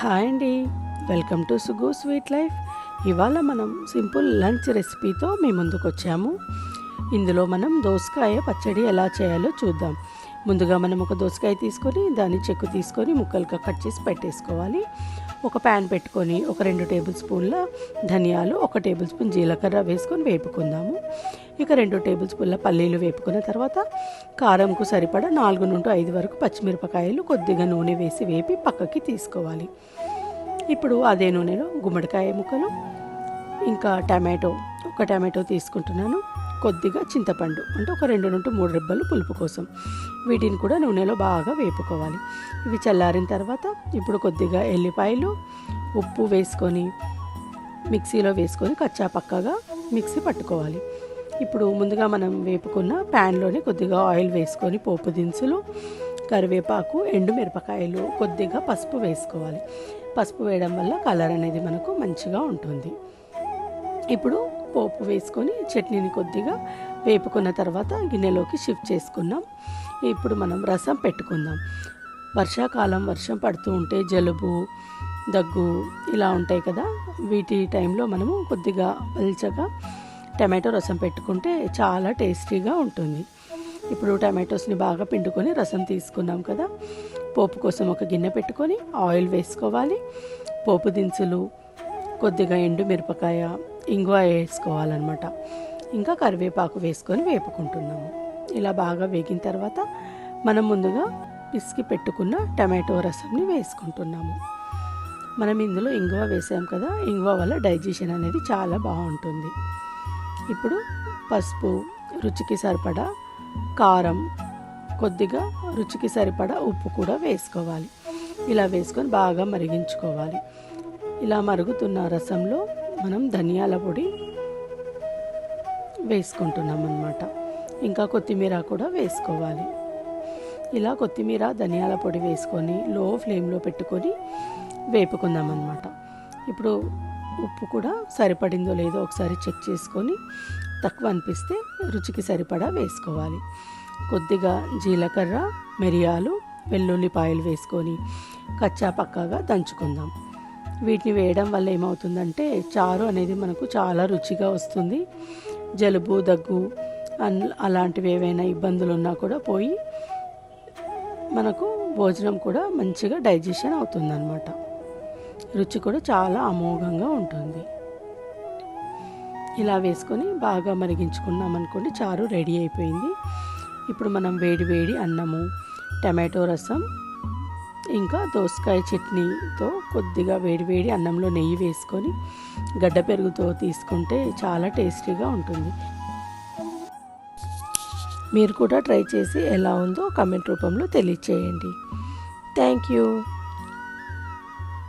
Hi అండి. Welcome to Sugu sweet life. ఇవాళ మనం సింపుల్ లంచ్ రెసిపీతో మీ ముందుకు వచ్చాము. ఇందులో మనం దోసకాయ పచ్చడి ఎలా చేయాలో చూద్దాం. ముందుగా మనం ఒక దోసకాయ తీసుకొని దాన్ని చెక్కు తీసుకొని ముక్కలుగా కట్ చేసి పెట్టేసుకోవాలి. ఒక ప్యాన్ పెట్టుకొని ఒక రెండు టేబుల్ స్పూన్ల ధనియాలు ఒక టేబుల్ స్పూన్ జీలకర్ర వేసుకొని వేపుకుందాము. ఇక రెండు టేబుల్ స్పూన్ల పల్లీలు వేపుకున్న తర్వాత కారంకు సరిపడా నాలుగు నుండి ఐదు వరకు పచ్చిమిరపకాయలు కొద్దిగా నూనె వేసి వేపి పక్కకి తీసుకోవాలి. ఇప్పుడు అదే నూనెలో గుమ్మడికాయ ముక్కలు ఇంకా టమాటో ఒక టమాటో తీసుకుంటున్నాను. కొద్దిగా చింతపండు అంటే ఒక రెండు నుండి మూడు రెబ్బలు పులుపు కోసం. వీటిని కూడా నూనెలో బాగా వేపుకోవాలి. ఇవి చల్లారిన తర్వాత ఇప్పుడు కొద్దిగా ఎల్లిపాయలు ఉప్పు వేసుకొని మిక్సీలో వేసుకొని కచ్చా పక్కగా మిక్సీ పట్టుకోవాలి. ఇప్పుడు ముందుగా మనం వేపుకున్న ప్యాన్లోనే కొద్దిగా ఆయిల్ వేసుకొని పోపు దినుసులు కరివేపాకు ఎండు మిరపకాయలు కొద్దిగా పసుపు వేసుకోవాలి. పసుపు వేయడం వల్ల కలర్ అనేది మనకు మంచిగా ఉంటుంది. ఇప్పుడు పోపు వేసుకొని చట్నీని కొద్దిగా వేపుకున్న తర్వాత గిన్నెలోకి షిఫ్ట్ చేసుకున్నాం ఇప్పుడు మనం రసం పెట్టుకుందాం. వర్షాకాలం వర్షం పడుతూ ఉంటే జలుబు దగ్గు ఇలా ఉంటాయి కదా. వీటి టైంలో మనము కొద్దిగా పల్చగా టమాటో రసం పెట్టుకుంటే చాలా టేస్టీగా ఉంటుంది. ఇప్పుడు టమాటోస్ని బాగా పిండుకొని రసం తీసుకున్నాం కదా. పోపు కోసం ఒక గిన్నె పెట్టుకొని ఆయిల్ వేసుకోవాలి. పోపు దినుసులు కొద్దిగా ఎండు మిరపకాయ ఇంగువ వేసుకోవాలన్నమాట. ఇంకా కరివేపాకు వేసుకొని వేపుకుంటున్నాము. ఇలా బాగా వేగిన తర్వాత మనం ముందుగా పిసికి పెట్టుకున్న టమాటో రసంని వేసుకుంటున్నాము. మనం ఇందులో ఇంగువ వేసాం కదా ఇంగువ వల్ల డైజెషన్ అనేది చాలా బాగుంటుంది. ఇప్పుడు పసుపు రుచికి సరిపడా కారం కొద్దిగా రుచికి సరిపడా ఉప్పు కూడా వేసుకోవాలి. ఇలా వేసుకొని బాగా మరిగించుకోవాలి. ఇలా మరుగుతున్న రసంలో మనం ధనియాల పొడి వేసుకుంటున్నాం అన్నమాట ఇంకా కొత్తిమీర కూడా వేసుకోవాలి. ఇలా కొత్తిమీర ధనియాల పొడి వేసుకొని లో ఫ్లేమ్లో పెట్టుకొని వేపుకుందాం అన్నమాట ఇప్పుడు ఉప్పు కూడా సరిపడిందో లేదో ఒకసారి చెక్ చేసుకొని తక్కువ అనిపిస్తే రుచికి సరిపడా వేసుకోవాలి. కొద్దిగా జీలకర్ర మిరియాలు వెల్లుల్లిపాయలు వేసుకొని కచ్చా పక్కాగా దంచుకుందాం. వీటిని వేయడం వల్ల ఏమవుతుందంటే చారు అనేది మనకు చాలా రుచిగా వస్తుంది. జలుబు దగ్గు అన్ అలాంటివి ఏవైనా ఇబ్బందులు ఉన్నా కూడా పోయి మనకు భోజనం కూడా మంచిగా డైజెషన్ అవుతుందన్నమాట. రుచి కూడా చాలా అమోఘంగా ఉంటుంది. ఇలా వేసుకొని బాగా మరిగించుకున్నాం అనుకోండి చారు రెడీ అయిపోయింది. ఇప్పుడు మనం వేడి వేడి అన్నము టమాటో రసం ఇంకా దోసకాయ చట్నీతో కొద్దిగా వేడివేడి అన్నంలో నెయ్యి వేసుకొని గడ్డ పెరుగుతో తీసుకుంటే చాలా టేస్టీగా ఉంటుంది. మీరు కూడా ట్రై చేసి ఎలా ఉందో కమెంట్ రూపంలో తెలియచేయండి. Thank you.